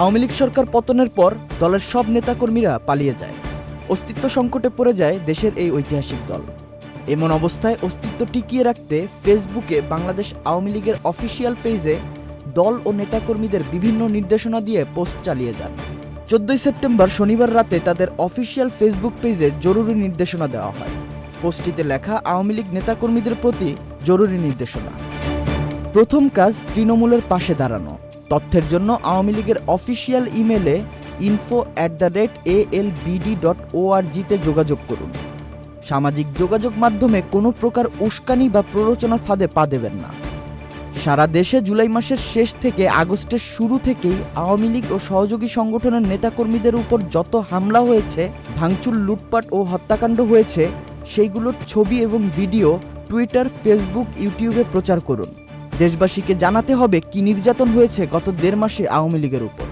আওয়ামী লীগ সরকার পতনের পর দলের সব নেতাকর্মীরা পালিয়ে যায়। অস্তিত্ব সংকটে পড়ে যায় দেশের এই ঐতিহাসিক দল। এমন অবস্থায় অস্তিত্ব টিকিয়ে রাখতে ফেসবুকে বাংলাদেশ আওয়ামী লীগের অফিসিয়াল পেজে দল ও নেতাকর্মীদের বিভিন্ন নির্দেশনা দিয়ে পোস্ট চালিয়ে যান। চোদ্দই সেপ্টেম্বর শনিবার রাতে তাদের অফিসিয়াল ফেসবুক পেজে জরুরি নির্দেশনা দেওয়া হয়। পোস্টটিতে লেখা, আওয়ামী লীগ নেতাকর্মীদের প্রতি জরুরি নির্দেশনা। প্রথম কাজ তৃণমূলের পাশে দাঁড়ানো। তথ্যের জন্য আওয়ামী লীগের অফিসিয়াল ইমেলে info at the rate A L dot ওআরজিতে যোগাযোগ করুন। সামাজিক যোগাযোগ মাধ্যমে কোনো প্রকার উস্কানি বা প্ররোচনার ফাঁদে পা দেবেন না। সারা দেশে জুলাই মাসের শেষ থেকে আগস্টের শুরু থেকেই আওয়ামী লীগ ও সহযোগী সংগঠনের নেতাকর্মীদের উপর যত হামলা হয়েছে, ভাঙচুর, লুটপাট ও হত্যাকাণ্ড হয়েছে, সেইগুলোর ছবি এবং ভিডিও টুইটার ফেসবুক ইউটিউবে প্রচার করুন। দেশবাসীকে জানাতে হবে কি নির্যাতন হয়েছে গত দেড় মাসে আওয়ামী লীগের উপর।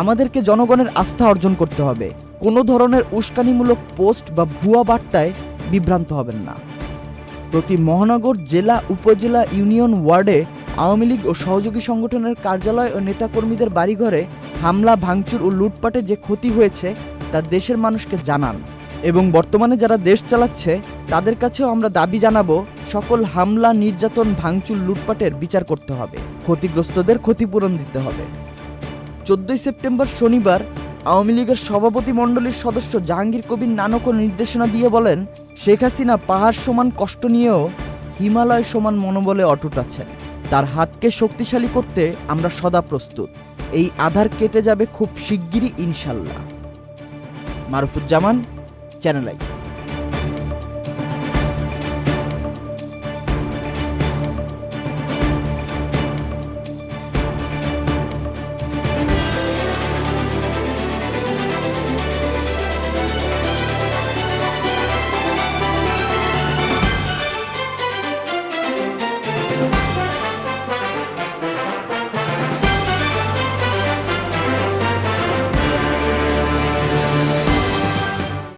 আমাদেরকে জনগণের আস্থা অর্জন করতে হবে। কোনো ধরনের উস্কানিমূলক পোস্ট বা ভুয়া বার্তায় বিভ্রান্ত হবেন না। প্রতি মহানগর জেলা, উপজেলা, ইউনিয়ন ওয়ার্ডে আওয়ামী লীগ ও সহযোগী সংগঠনের কার্যালয় ও নেতাকর্মীদের বাড়িঘরে হামলা, ভাঙচুর ও লুটপাটে যে ক্ষতি হয়েছে তা দেশের মানুষকে জানান। এবং বর্তমানে যারা দেশ চালাচ্ছে, তাদের কাছেও আমরা দাবি জানাব সকল হামলা, নির্যাতন, ভাঙচুর, লুটপাটের বিচার করতে হবে। ক্ষতিগ্রস্তদের ক্ষতিপূরণ দিতে হবে। চোদ্দই সেপ্টেম্বর শনিবার আওয়ামী লীগের সভাপতি মণ্ডলীর সদস্য জাহাঙ্গীর কবির নানকও নির্দেশনা দিয়ে বলেন, শেখ হাসিনা পাহাড় সমান কষ্ট নিয়েও হিমালয় সমান মনোবলে অটুট আছেন। তার হাতকে শক্তিশালী করতে আমরা সদা প্রস্তুত। এই আধার কেটে যাবে খুব শিগগিরই ইনশাল্লাহ। Marufuzzaman, channel I.